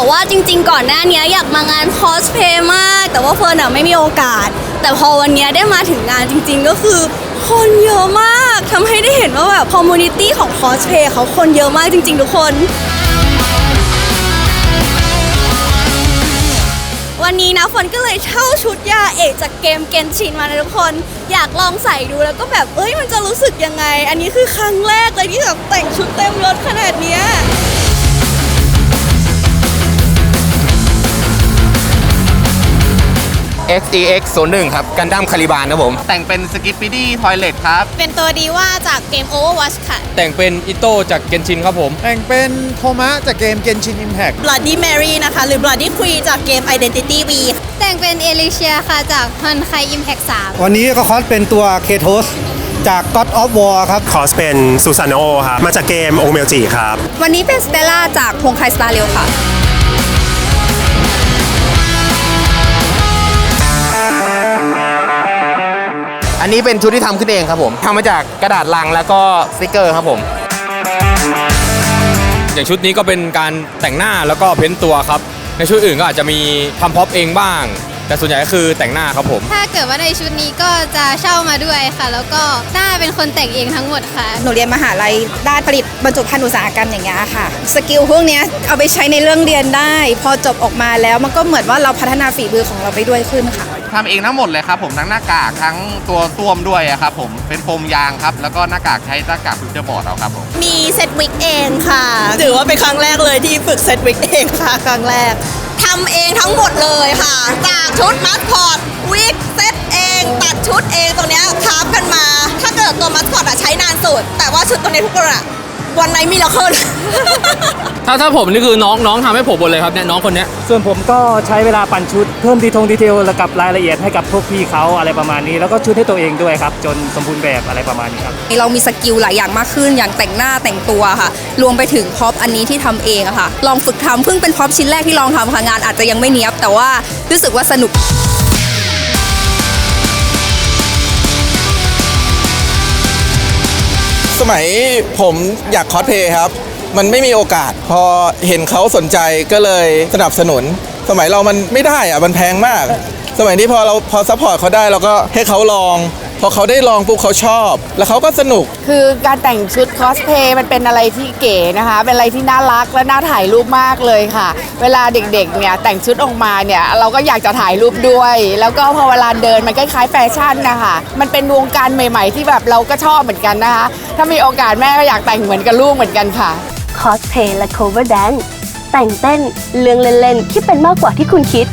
บอกว่าจริง ๆ ก่อนหน้านี้อยากมางานคอสเพย์มาก แต่ว่าเฟิร์นอะไม่มีโอกาส แต่พอวันนี้ได้มาถึงงานจริง ๆ ก็คือ คนเยอะมากทำให้ได้เห็นว่าแบบคอมมูนิตี้ของคอสเพย์เขาคนเยอะมากจริง ๆ ทุกคน วันนี้นะฝนก็เลยเช่าชุดยาเอกจากเกมเกนชินมานะทุกคน อยากลองใส่ดูแล้วก็แบบเอ้ยมันจะรู้สึกยังไง อันนี้คือครั้งแรกเลยที่แบบแต่งชุดเต็มรถขนาดเนี้ย XDX 01ครับกันดั้มคาริบานครับผม แต่งเป็นสกิปปี้ดี้ทอยเลทครับ เป็นตัวดีว่าจากเกม Overwatch ค่ะ แต่งเป็นอิโต้จากเกนชินครับผม แต่งเป็นโทมะจากเกม Genshin Impact Bloody Mary นะคะ หรือ Bloody Queen จากเกม Identity V แต่งเป็นเอลิเชียค่ะ จากฮอนไค Impact 3 วันนี้ก็คอสเป็นตัวเคโทสจาก God of War ครับ คอสเป็นซูซานโอครับ มาจากเกมโอเมลจิครับ วันนี้เป็นสเตลล่าจากพงไคสตาร์เรลค่ะ นนี้เป็นชุดที่ทำขึ้นเองครับผมทำมาจากกระดาษลังแล้วก็สติกเกอร์ครับผม อย่างชุดนี้ก็เป็นการแต่งหน้าแล้วก็เพ้นตัวครับ ในชุดอื่นก็อาจจะมีทำพ็อปเองบ้าง แต่ส่วนใหญ่ก็คือแต่งหน้าครับผม ถ้าเกิดว่าในชุดนี้ก็จะเช่ามาด้วยค่ะ แล้วก็น่าเป็นคนแต่งเองทั้งหมดค่ะ หนูเรียนมหาลัยด้านผลิต บรรจุภัณฑ์อุตสาหกรรมอย่างเงี้ยค่ะสกิลพวกเนี้ยเอาไปใช้ในเรื่องเรียนได้ พอจบออกมาแล้วมันก็เหมือนว่าเราพัฒนาฝีมือของเราไปด้วยขึ้นค่ะทำเองทั้งหมดเลยครับผมทั้งหน้ากากทั้งตัวต้วมด้วยอะครับผมเป็นโฟมยางครับแล้วก็หน้ากากใช้หน้ากากฟิวเจอร์บอร์ดเอาครับผมมีเซตวิกเองค่ะถือว่าเป็นครั้งแรกเลยที่ฝึกเซตวิกเองค่ะครั้งแรกทำเองทั้งหมดเลยค่ะจากชุดมัสคอตวิกเซตเองตัดชุดเองตรงเนี้ยคราฟกันมา ถ้าเกิดตัวมัสคอตอะใช้นานสุด แต่ว่าชุดตัวนี้ทุกคนอะ วันไหนมีเราเคิลถ้าถ้าผมนี่คือน้องน้องทำให้ผมหมดเลยครับเนี่ยน้องคนเนี้ย ส่วนผมก็ใช้เวลาปั่นชุดเพิ่มดีทงดีเทลและกับรายละเอียดให้กับพวกพี่เขาอะไรประมาณนี้ แล้วก็ชุดให้ตัวเองด้วยครับ จนสมบูรณ์แบบอะไรประมาณนี้ครับ เรามีสกิลหลายอย่างมากขึ้น อย่างแต่งหน้าแต่งตัวค่ะ รวมไปถึงพ็อปอันนี้ที่ทำเองอะค่ะ ลองฝึกทำเพิ่งเป็นพ็อปชิ้นแรกที่ลองทำค่ะงานอาจจะยังไม่เนี้ยบ แต่ว่ารู้สึกว่าสนุก สมัยผมอยากคอสเพย์ครับ มันไม่มีโอกาส พอเห็นเขาสนใจก็เลยสนับสนุน สมัยเรามันไม่ได้อะมันแพงมาก สมัยนี้พอเราพอซัพพอร์ตเขาได้เราก็ให้เขาลอง พอเขาได้ลองปุ๊บเขาชอบ แล้วเขาก็สนุก คือการแต่งชุดคอสเพย์มันเป็นอะไรที่เก๋นะคะ เป็นอะไรที่น่ารักและน่าถ่ายรูปมากเลยค่ะ เวลาเด็กๆเนี่ยแต่งชุดออกมาเนี่ยเราก็อยากจะถ่ายรูปด้วย แล้วก็พอเวลาเดินมันคล้ายๆแฟชั่นนะคะมันเป็นวงการใหม่ ๆ ที่แบบเราก็ชอบเหมือนกันนะคะ ถ้ามีโอกาสแม่ก็อยากแต่งเหมือนกับลูกเหมือนกันค่ะคอสเพย์และ cover dance แต่งเต้นเรื่องเล่นๆที่เป็นมากกว่าที่คุณคิด